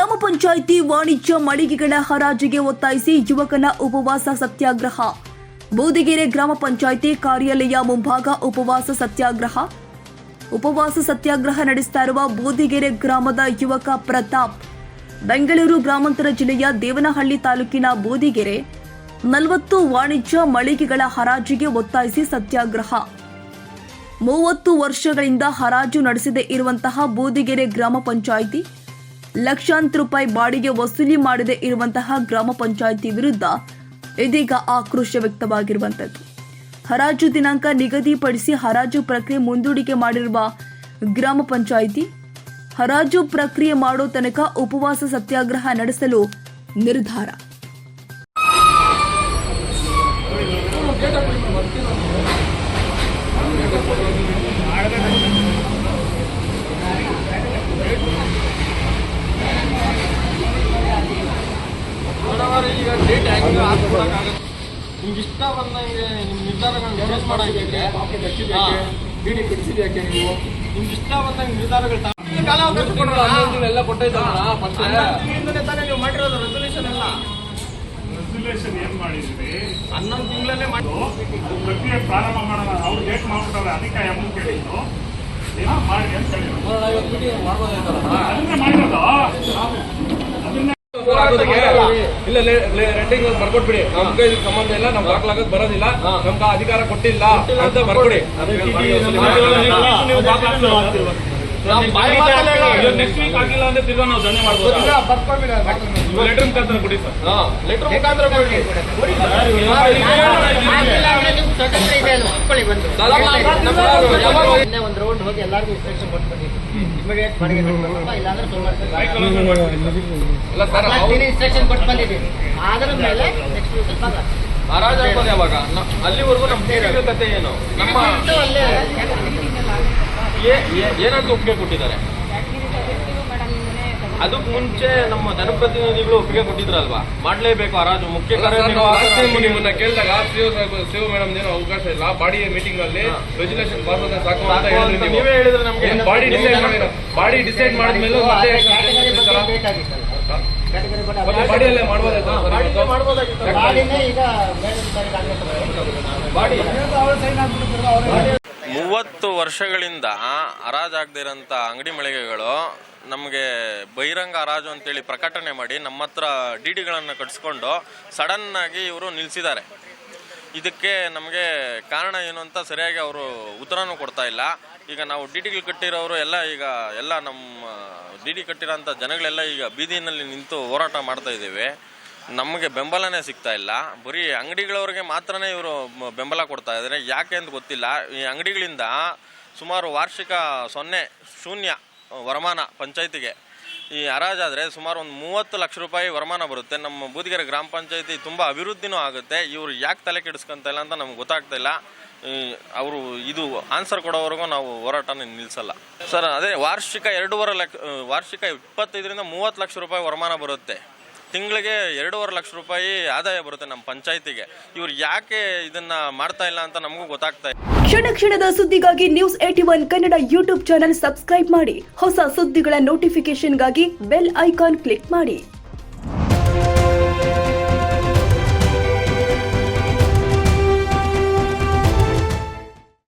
ಗ್ರಾಮ ಪಂಚಾಯಿತಿ ವಾಣಿಜ್ಯ ಮಳಿಗೆಗಳ ಹರಾಜಿಗೆ ಒತ್ತಾಯಿಸಿ ಯುವಕನ ಉಪವಾಸ ಸತ್ಯಾಗ್ರಹ. ಬೂದಿಗೆರೆ ಗ್ರಾಮ ಪಂಚಾಯಿತಿ ಕಾರ್ಯಾಲಯ ಮುಂಭಾಗ ಉಪವಾಸ ಸತ್ಯಾಗ್ರಹ. ಉಪವಾಸ ಸತ್ಯಾಗ್ರಹ ನಡೆಸ್ತಾ ಇರುವ ಬೂದಿಗೆರೆ ಗ್ರಾಮದ ಯುವಕ ಪ್ರತಾಪ್. ಬೆಂಗಳೂರು ಗ್ರಾಮಾಂತರ ಜಿಲ್ಲೆಯ ದೇವನಹಳ್ಳಿ ತಾಲೂಕಿನ ಬೂದಿಗೆರೆ ನಲವತ್ತು ವಾಣಿಜ್ಯ ಮಳಿಗೆಗಳ ಹರಾಜಿಗೆ ಒತ್ತಾಯಿಸಿ ಸತ್ಯಾಗ್ರಹ. ಮೂವತ್ತು ವರ್ಷಗಳಿಂದ ಹರಾಜು ನಡೆಸದೇ ಇರುವಂತಹ ಬೂದಿಗೆರೆ ಗ್ರಾಮ ಪಂಚಾಯಿತಿ ಲಕ್ಷಾಂತರ ರೂಪಾಯಿ ಬಾಡಿಗೆ ವಸೂಲಿ ಮಾಡದೆ ಇರುವಂತಹ ಗ್ರಾಮ ಪಂಚಾಯಿತಿ ವಿರುದ್ಧ ಇದೀಗ ಆಕ್ರೋಶ ವ್ಯಕ್ತವಾಗಿರುವಂತದ್ದು ಹರಾಜು ದಿನಾಂಕ ನಿಗದಿಪಡಿಸಿ ಹರಾಜು ಪ್ರಕ್ರಿಯೆ ಮುಂದೂಡಿಕೆ ಮಾಡಿರುವ ಗ್ರಾಮ ಪಂಚಾಯಿತಿ, ಹರಾಜು ಪ್ರಕ್ರಿಯೆ ಮಾಡೋ ತನಕ ಉಪವಾಸ ಸತ್ಯಾಗ್ರಹ ನಡೆಸಲು ನಿರ್ಧಾರ. ಡೇಟ್ ಹೆಂಗೆ ನಿಮ್ಗೆ ಇಷ್ಟ ಬಂದಂಗೆ ನಿಮ್ಮ ನಿರ್ಧಾರಗಳನ್ನ ಚೇಂಜ್ ಮಾಡೋದಕ್ಕೆ ಡಿಡಿ ಯಾಕೆ ನೀವು? ನಿಮ್ಗೆ ಇಷ್ಟ ಬಂದಂಗೆ ನಿರ್ಧಾರಗಳು. ಕಾಲಾವಕಾಶ ಕೊಡೋಣ. ಎಲ್ಲ ಫಸ್ಟ್ ತಿಂಗಳಿಂದಲೇ ತಾನೇ ನೀವು ಮಾಡಿರೋದು ರೆಸಲ್ಯೂಷನ್ ಎಲ್ಲ. ರೆಸಲ್ಯೂಷನ್ ಏನ್ ಮಾಡಿದ್ರಿ? ಹನ್ನೊಂದು ತಿಂಗಳಲ್ಲೇ ಮಾಡಿ ಪ್ರಕ್ರಿಯೆ ಪ್ರಾರಂಭ ಮಾಡೋಣ. ಅವ್ರು ಡೇಟ್ ಮಾಡ್ಬಿಟ್ಟವ್ರೆ ಅದಕ್ಕೆ ಅಮೌಂಟ್ ಕೇಳಿದ್ದು. ಏನೋ ಮಾಡಿ ಅಂತ ಹೇಳಿದ್ರು. ಅದನ್ನೇ ಮಾಡಿರೋದು? ಇಲ್ಲ ಬರ್ಕೊಟ್ಬಿಡಿ. ನಮ್ ಕೈ ಸಂಬಂಧ ಇಲ್ಲ ನಮ್ಗೆ ದಾಖಲಾಗಕ್ ಬರೋದಿಲ್ಲ. ನಮ್ಗೆ ಅಧಿಕಾರ ಕೊಟ್ಟಿಲ್ಲ. ಅಂತ ಬರ್ಕೊಡಿ. ನೆಕ್ಸ್ಟ್ ವೀಕ್ ಆಗಿಲ್ಲ ಅಂದ್ರೆ ತಿರ್ಗಾ ನಾವು ಧನ್ಯ ಮಾಡ್ಬೋದು? ಲೆಟರ್ ಮುಖಾಂತರ ಕೊಡಿ ಸರ್. ಹಾ ಲೆಟರ್ ಮುಖಾಂತರ ಕೊಡಿ. ಹಿಂದೆ ಒಂದು ರೌಂಡ್ ಹೋಗಿ ಎಲ್ಲರಿಗೂ ಇನ್ಸ್ಟ್ರಕ್ಷನ್ ಕೊಟ್ಟು ಬಂದಿದ್ದೀವಿ ಇಮಿಡಿಯೇಟ್ ಬಾಡಿಗೆ ಕಟ್ಬೇಕಪ್ಪ ಇಲ್ಲಾಂದ್ರೆ ಸುಮ್ಮನೆ ಇಲ್ಲ ಸರ್ ಇನ್ಸ್ಟ್ರಕ್ಷನ್ ಕೊಟ್ಟು ಬಂದಿದ್ದೀವಿ ಅದರ ಮೇಲೆ ನೆಕ್ಸ್ಟ್ ಯಾವಾಗ? ನ- ಅಲ್ಲಿವರೆಗೂ ನಮ್ಮ ಕತೆ ಏನು? ನಮ್ಮ ಅಲ್ಲೇ ಏ- ಏ- ಏನಂತ ಒಪ್ಪಿಗೆ ಕೊಟ್ಟಿದ್ದಾರೆ? ಅದಕ್ಕೆ ಮುಂಚೆ ನಮ್ಮ ಜನಪ್ರತಿನಿಧಿಗಳು ಒಪ್ಪಿಗೆ ಕೊಟ್ಟಿದ್ರಲ್ವಾ? ಮಾಡಲೇಬೇಕು ಹರಾಜು ಮುಖ್ಯ ನಿಮ್ಮನ್ನ ಕೇಳಿದಾಗ ಸಿಒ ಸಿಒ ಮೇಡಮ್ ಏನೋ ಅವಕಾಶ ಇಲ್ಲ. ಬಾಡಿ ಮೀಟಿಂಗ್ ಅಲ್ಲಿ ರೆಜುಲೇಷನ್ ಪಾಸ್ ಸಾಕು ಅಂತ ಹೇಳಿದ್ರಿ ನೀವು. ಹೇಳಿದ್ರೆ ನಮ್ಗೆ ಬಾಡಿ ಡಿಸೈಡ್ ಮಾಡಿರೋ ಬಾಡಿ ಡಿಸೈಡ್ ಮಾಡಿದ್ಮೇಲೆ ಬಾಡಿಯಲ್ಲೇ ಮಾಡ್ಬೋದಾಯ್ತು? ಮಾಡ್ಬೋದಾಗಿತ್ತು. ಬಾಡಿ ಮೂವತ್ತು ವರ್ಷಗಳಿಂದ ಹರಾಜಾಗದಿರೋಂಥ ಅಂಗಡಿ ಮಳಿಗೆಗಳು ನಮಗೆ ಬಹಿರಂಗ ಹರಾಜು ಅಂತೇಳಿ ಪ್ರಕಟಣೆ ಮಾಡಿ ನಮ್ಮ ಹತ್ರ ಡಿ ಡಿಗಳನ್ನು ಕಟ್ಸ್ಕೊಂಡು ಸಡನ್ನಾಗಿ ಇವರು ನಿಲ್ಲಿಸಿದ್ದಾರೆ ಇದಕ್ಕೆ ನಮಗೆ ಕಾರಣ ಏನು ಅಂತ ಸರಿಯಾಗಿ ಅವರು ಉತ್ತರನೂ ಕೊಡ್ತಾ ಇಲ್ಲ. ಈಗ ನಾವು ಡಿ ಡಿಗಳು ಕಟ್ಟಿರೋರು ಎಲ್ಲ ಈಗ ಎಲ್ಲ ನಮ್ಮ ಡಿ ಡಿ ಕಟ್ಟಿರೋಂಥ ಜನಗಳೆಲ್ಲ ಈಗ ಬೀದಿನಲ್ಲಿ ನಿಂತು ಹೋರಾಟ ಮಾಡ್ತಾ ಇದ್ದೇವೆ. ನಮಗೆ ಬೆಂಬಲನೇ ಸಿಗ್ತಾ ಇಲ್ಲ. ಬರೀ ಅಂಗಡಿಗಳವ್ರಿಗೆ ಮಾತ್ರನೇ ಇವರು ಬೆಂಬಲ ಕೊಡ್ತಾ ಇದ್ದಾರೆ ಯಾಕೆ ಅಂತ ಗೊತ್ತಿಲ್ಲ. ಈ ಅಂಗಡಿಗಳಿಂದ ಸುಮಾರು ವಾರ್ಷಿಕ ಸೊನ್ನೆ ಶೂನ್ಯ ವರಮಾನ ಪಂಚಾಯತಿಗೆ. ಈ ಹರಾಜಾದರೆ ಸುಮಾರು ಒಂದು ಮೂವತ್ತು ಲಕ್ಷ ರೂಪಾಯಿ ವರಮಾನ ಬರುತ್ತೆ. ನಮ್ಮ ಬೂದಿಗೆರೆ ಗ್ರಾಮ ಪಂಚಾಯತಿ ತುಂಬ ಅಭಿವೃದ್ಧಿನೂ ಆಗುತ್ತೆ. ಇವರು ಯಾಕೆ ತಲೆ ಕೆಡಿಸ್ಕೊಂತ ಇಲ್ಲ ಅಂತ ನಮ್ಗೆ ಗೊತ್ತಾಗ್ತಾ ಇಲ್ಲ. ಅವರು ಇದು ಆನ್ಸರ್ ಕೊಡೋವರೆಗೂ ನಾವು ಹೋರಾಟನ ನಿಲ್ಲಿಸಲ್ಲ ಸರ್, ಅದೇ ವಾರ್ಷಿಕ ಎರಡೂವರೆ ಲಕ್ಷ, ವಾರ್ಷಿಕ ಇಪ್ಪತ್ತೈದರಿಂದ ಮೂವತ್ತು ಲಕ್ಷ ರೂಪಾಯಿ ವರಮಾನ ಬರುತ್ತೆ. ತಿಂಗಳಿಗೆ ಎರಡೂವರೆ ಲಕ್ಷ ರೂಪಾಯಿ ಆದಾಯ ಬರುತ್ತೆ ನಮ್ಮ ಪಂಚಾಯತಿಗೆ. ಇವ್ರು ಯಾಕೆ ಇದನ್ನ ಮಾಡ್ತಾ ಇಲ್ಲ ಅಂತ ನಮಗೂ ಗೊತ್ತಾಗ್ತಾ ಇದೆ ಕ್ಷಣ ಕ್ಷಣದ ಸುದ್ದಿಗಾಗಿ news AT one Kannada YouTube channel subscribe ಮಾಡಿ. ಹೊಸ ಸುದ್ದಿಗಳ ನೋಟಿಫಿಕೇಶನ್ಗಾಗಿ ಬೆಲ್ ಐಕಾನ್ ಕ್ಲಿಕ್ ಮಾಡಿ.